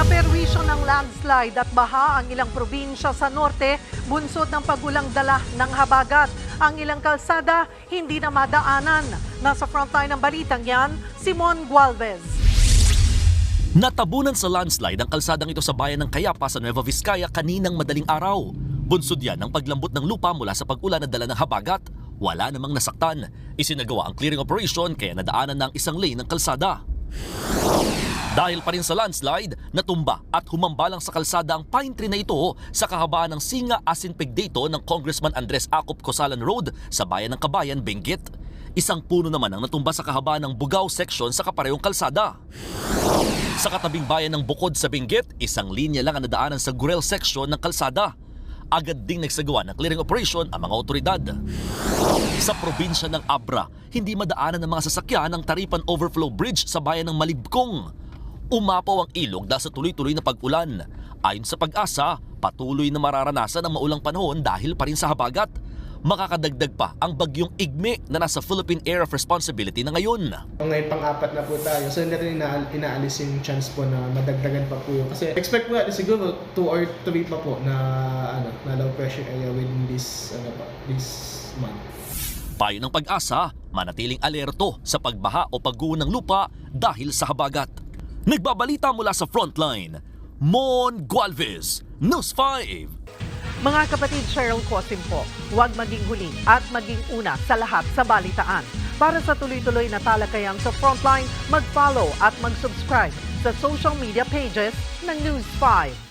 Naperwisyo ng landslide at baha ang ilang probinsya sa norte, bunsod ng pagulang dala ng habagat. Ang ilang kalsada hindi na madaanan. Nasa frontline ng balitang yan, Simon Gualvez. Natabunan sa landslide ang kalsadang ito sa bayan ng Cayapa sa Nueva Vizcaya kaninang madaling araw. Bunsod yan ng paglambot ng lupa mula sa pag-ulan na dala ng habagat. Wala namang nasaktan. Isinagawa ang clearing operation kaya nadaanan ng isang lane ng kalsada. Dahil pa rin sa landslide, natumba at humambalang sa kalsada ang pine tree na ito sa kahabaan ng Singa Asinpig dito ng Congressman Andres Acop Cosalan Road sa bayan ng Kabayan, Benguet. Isang puno naman ang natumba sa kahabaan ng Bugao section sa kaparehong kalsada. Sa katabing bayan ng Bukod sa Benguet, isang linya lang ang nadaanan sa Gurel section ng kalsada. Agad ding nagsagawa ng clearing operation ang mga otoridad. Sa probinsya ng Abra, hindi madaanan ng mga sasakyan ang Taripan Overflow Bridge sa bayan ng Malibkong. Umapaw ang ilog dahil sa tuloy-tuloy na pag-ulan. Ayon sa pag-asa, patuloy na mararanasan ang maulang panahon dahil pa rin sa habagat. Makakadagdag pa ang bagyong igme na nasa Philippine Area of Responsibility na ngayon. Ngayon pang-apat na po tayo. So hindi rin ina- inaalis yung chance po na madagdagan pa po yung kasi expect po natin siguro 2 or 3 pa po na ano na low pressure area within this ano pa this month. Payo ng pag-asa, manatiling alerto sa pagbaha o pagguho ng lupa dahil sa habagat. Nagbabalita mula sa frontline, Mon Gualvez, News 5. Mga kapatid Cheryl Cosim po, huwag maging huli at maging una sa lahat sa balitaan. Para sa tuloy-tuloy na talakayan sa Frontline, mag-follow at mag-subscribe sa social media pages ng News 5.